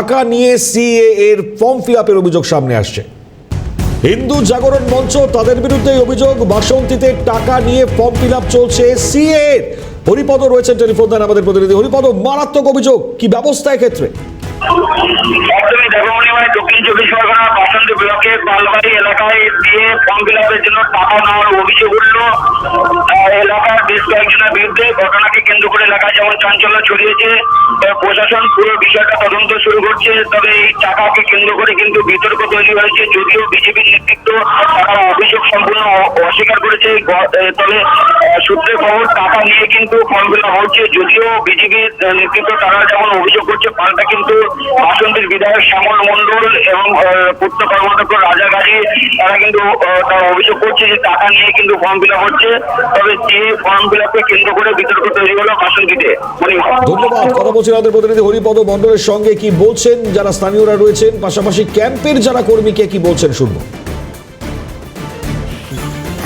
টাকা নিয়ে সিএ এর ফর্ম ফিল আপের অভিযোগ সামনে আসছে। হিন্দু জাগরণ মঞ্চ তাদের বিরুদ্ধে অভিযোগ। বাসন্তীতে টাকা নিয়ে ফর্ম ফিল আপ চলছে সিএ হরিপদ রয়েছেন টেলিফোন দেন আমাদের প্রতিনিধি। হরিপদ, মারাত্মক অভিযোগ। কি ব্যবস্থা এক্ষেত্রে? মানে দক্ষিণ চব্বিশ পরগনা বাসন্তী ব্লকের পালবাড়ি এলাকায় দিয়ে ফর্ম ফিল আপের জন্য টাকা নেওয়ার অভিযোগ উঠল। কয়েকজনের বিরুদ্ধে ঘটনাকে কেন্দ্র করে এলাকায় যেমন চাঞ্চল্য ছড়িয়েছে প্রশাসন পুরো বিষয়টা তদন্ত শুরু করছে, তবে এই টাকাকে কেন্দ্র করে কিন্তু বিতর্ক তৈরি হয়েছে। যদিও বিজেপির নেতৃত্ব তারা অভিযোগ সম্পূর্ণ অস্বীকার করেছে তবে সূত্রে খবর টাকা নিয়ে কিন্তু ফর্ম ফিল হচ্ছে। যদিও বিজেপির নেতৃত্ব তারা যেমন অভিযোগ করছে, পাল্টা কিন্তু বাসন্তীর বিধায়ক শ্যামল মন্ডল এবং পূর্ত কর্মদক্ষ রাজা গাজী, তারা কিন্তু তারা অভিযোগ করছে যে টাকা নিয়ে কিন্তু ফর্ম ফিল হচ্ছে। তবে যে ফর্ম আপকে কেন্দ্র করে বিতর্ক তৈরি হলো বাসন্তীতে ধন্যবাদ। কথা বলছেন আমাদের প্রতিনিধি হরিপদ মণ্ডলের সঙ্গে। কি বলছেন যারা স্থানীয়রা রয়েছেন? পাশাপাশি ক্যাম্পের যারা কর্মীকে কি বলছেন শুনব।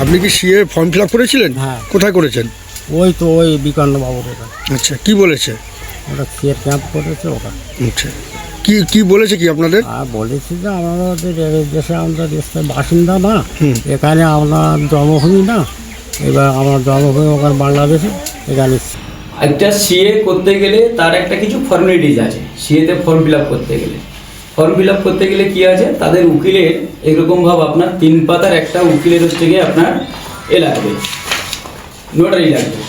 আপনি কি সিএ ফর্ম ফিল আপ করেছিলেন? হ্যাঁ। কোথায় করেছেন? ওই তো ওই বিকান্ন বাবুর ওটা আচ্ছা কি বলেছে? ওটা ফের ক্যাম্প করেছে ওটা আচ্ছা। কি কি বলেছে কি আপনাদের? আর বলেছি যে আমাদের দেশে আমরা দেশের বাসিন্দা না। হুম। এখানে আপনার জন্মভূমি না। এবার আমার জন্মভূমি ওখানে বাংলাদেশে, এখানে একটা সিএ করতে গেলে তার একটা কিছু ফর্মালিটিস আছে। সিএতে ফর্ম ফিল আপ করতে গেলে। ফর্ম ফিল আপ করতে গেলে কি আছে? তাদের উকিলের এরকম ভাব আপনার তিন পাতার একটা উকিলের হচ্ছে গিয়ে আপনার এ লাগবে। নোটারি লাগবে।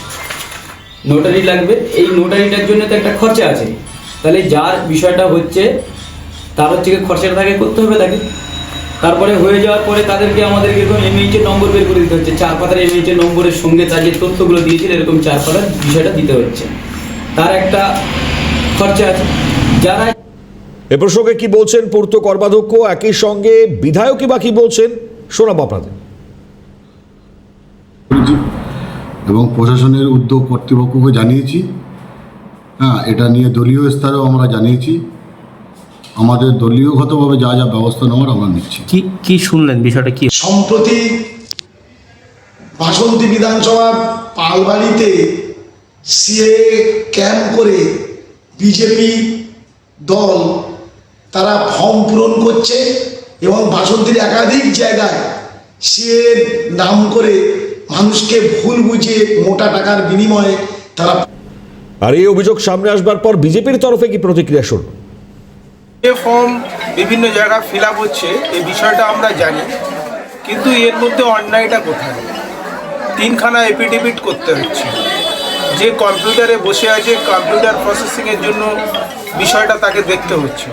নোটারি লাগবে। এই নোটারিটার জন্য তো একটা খরচা আছে। তাহলে যার বিষয়টা হচ্ছে, তার হচ্ছে খরচাটা তাকে করতে হবে তাকে। তারপরে হয়ে যাওয়ার পরে তাদেরকে আমাদেরকে এরকম এমএইচের নম্বর বের করে দিতে হচ্ছে। চার পাতার এমএইচের নম্বরের সঙ্গে তার যে তথ্যগুলো দিয়েছিল এরকম চার পাতার বিষয়টা দিতে হচ্ছে। তার একটা খরচা আছে। যারা এ প্রসঙ্গে কি বলছেন পূর্ত কর্মাধ্যক্ষ? একই সঙ্গে বিধায়কই বা কি বলছেন? শোনাবো আপনাদের। এবং প্রশাসনের উদ্যোগ কর্তৃপক্ষকে জানিয়েছি। হ্যাঁ এটা নিয়ে দলীয় স্তরেও আমরা জানিয়েছি। আমাদের দলীয়গতভাবে যা যা ব্যবস্থা নেওয়ার আমরা নিচ্ছি। কি কি শুনলেন? বিষয়টা কি? সম্প্রতি বাসন্তী বিধানসভা পালবাড়িতে সিএ ক্যাম্প করে বিজেপি দল তারা ফর্ম পূরণ করছে এবং বাসন্তীর একাধিক জায়গায় সিএ নাম করে মানুষকে ভুল বুঝিয়ে মোটা টাকার বিনিময়ে তারা আর এই অভিযোগ সামনে আসবার পর বিজেপির তরফে কি প্রতিক্রিয়া শুনব যে ফর্ম বিভিন্ন জায়গা ফিল আপ হচ্ছে, এই বিষয়টা আমরা জানি। কিন্তু এর মধ্যে অন্যায়টা কোথায়? তিনখানা এপিডেভিট করতে হচ্ছে। যে কম্পিউটারে বসে আছে কম্পিউটার প্রসেসিংয়ের জন্য বিষয়টা তাকে দেখতে হচ্ছে।